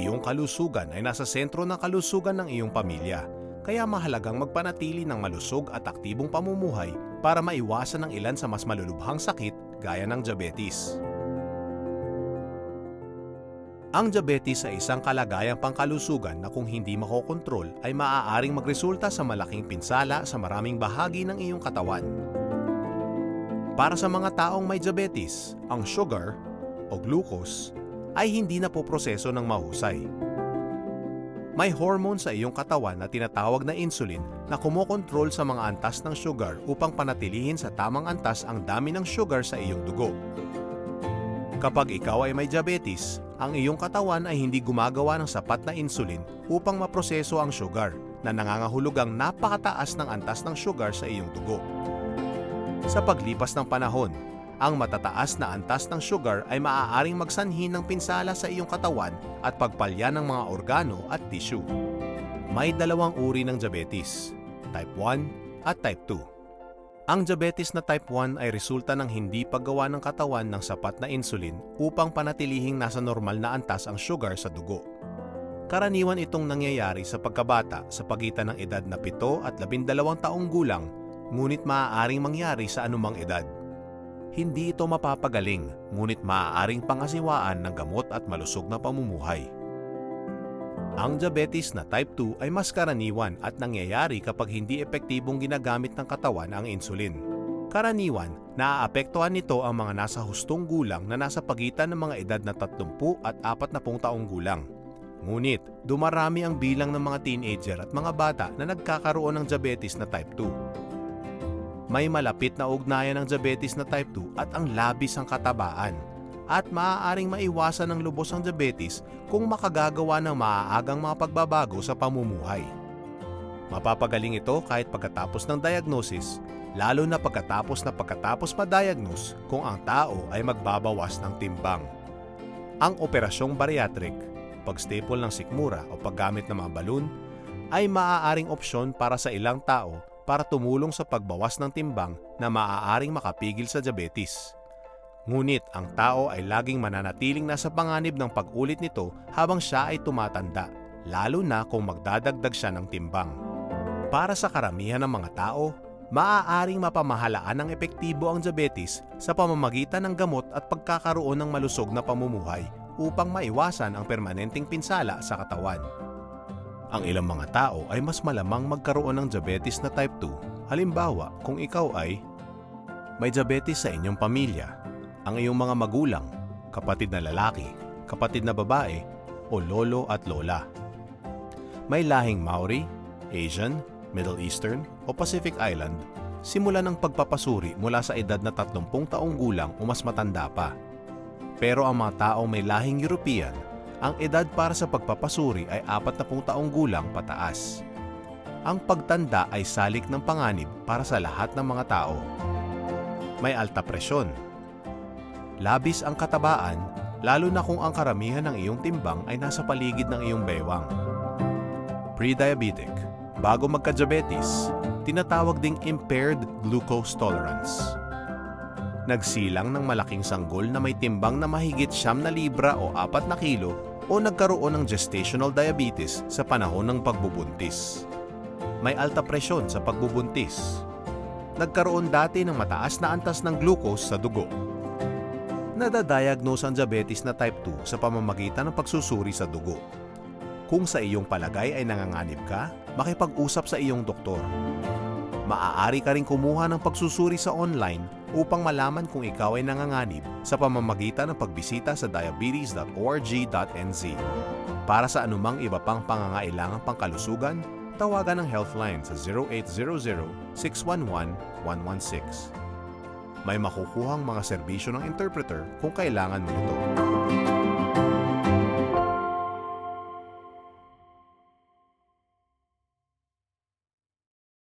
iyong kalusugan ay nasa sentro ng kalusugan ng iyong pamilya. Kaya mahalagang magpanatili ng malusog at aktibong pamumuhay para maiwasan ang ilan sa mas malulubhang sakit gaya ng diabetes. Ang diabetes ay isang kalagayang pangkalusugan na kung hindi makokontrol ay maaaring magresulta sa malaking pinsala sa maraming bahagi ng iyong katawan. Para sa mga taong may diabetes, ang sugar o glucose ay hindi na poproseso ng mahusay. May hormone sa iyong katawan na tinatawag na insulin na kumokontrol sa mga antas ng sugar upang panatilihin sa tamang antas ang dami ng sugar sa iyong dugo. Kapag ikaw ay may diabetes, ang iyong katawan ay hindi gumagawa ng sapat na insulin upang maproseso ang sugar na nangangahulugang napakataas ng antas ng sugar sa iyong dugo. Sa paglipas ng panahon, ang matataas na antas ng sugar ay maaaring magsanhi ng pinsala sa iyong katawan at pagpalya ng mga organo at tissue. May dalawang uri ng diabetes, type 1 at type 2. Ang diabetes na type 1 ay resulta ng hindi paggawa ng katawan ng sapat na insulin upang panatilihing nasa normal na antas ang sugar sa dugo. Karaniwan itong nangyayari sa pagkabata sa pagitan ng edad na 7 at 12 taong gulang, ngunit maaaring mangyari sa anumang edad. Hindi ito mapapagaling, ngunit maaaring pangasiwaan ng gamot at malusog na pamumuhay. Ang diabetes na type 2 ay mas karaniwan at nangyayari kapag hindi epektibong ginagamit ng katawan ang insulin. Karaniwan, naaapektuhan nito ang mga nasa hustong gulang na nasa pagitan ng mga edad na 30 at 40 taong gulang. Ngunit, dumarami ang bilang ng mga teenager at mga bata na nagkakaroon ng diabetes na type 2. May malapit na ugnayan ng diabetes na type 2 at ang labis ang katabaan at maaaring maiwasan ng lubos ang diabetes kung makagagawa ng maaagang mga pagbabago sa pamumuhay. Mapapagaling ito kahit pagkatapos ng diagnosis, lalo na pagkatapos na pagkatapos ma-diagnose kung ang tao ay magbabawas ng timbang. Ang operasyong bariatric, pagstaple ng sikmura o paggamit ng mga balon, ay maaaring opsyon para sa ilang tao para tumulong sa pagbawas ng timbang na maaaring makapigil sa diabetes. Ngunit ang tao ay laging mananatiling nasa panganib ng pag-ulit nito habang siya ay tumatanda, lalo na kung magdadagdag siya ng timbang. Para sa karamihan ng mga tao, maaaring mapamahalaan ng epektibo ang diabetes sa pamamagitan ng gamot at pagkakaroon ng malusog na pamumuhay upang maiwasan ang permanenteng pinsala sa katawan. Ang ilang mga tao ay mas malamang magkaroon ng diabetes na type 2, halimbawa kung ikaw ay may diabetes sa inyong pamilya, ang iyong mga magulang, kapatid na lalaki, kapatid na babae, o lolo at lola. May lahing Maori, Asian, Middle Eastern o Pacific Island, simula ng pagpapasuri mula sa edad na 30 taong gulang o mas matanda pa. Pero ang mga taong may lahing European, ang edad para sa pagpapasuri ay 40 taong gulang pataas. Ang pagtanda ay salik ng panganib para sa lahat ng mga tao. May alta presyon, labis ang katabaan, lalo na kung ang karamihan ng iyong timbang ay nasa paligid ng iyong bewang. Pre-diabetic, bago magka-diabetes, tinatawag ding impaired glucose tolerance. Nagsilang ng malaking sanggol na may timbang na mahigit siyam na libra o apat na kilo o nagkaroon ng gestational diabetes sa panahon ng pagbubuntis. May alta presyon sa pagbubuntis. Nagkaroon dati ng mataas na antas ng glucose sa dugo nadadiagnose ang diabetes na type 2 sa pamamagitan ng pagsusuri sa dugo. Kung sa iyong palagay ay nanganganib ka, makipag-usap sa iyong doktor. Maaari ka rin kumuha ng pagsusuri sa online upang malaman kung ikaw ay nanganganib sa pamamagitan ng pagbisita sa diabetes.org.nz. Para sa anumang iba pang pangangailangang pangkalusugan, tawagan ang Healthline sa 0800-611-116 may makukuhang mga serbisyo ng interpreter kung kailangan mo nito.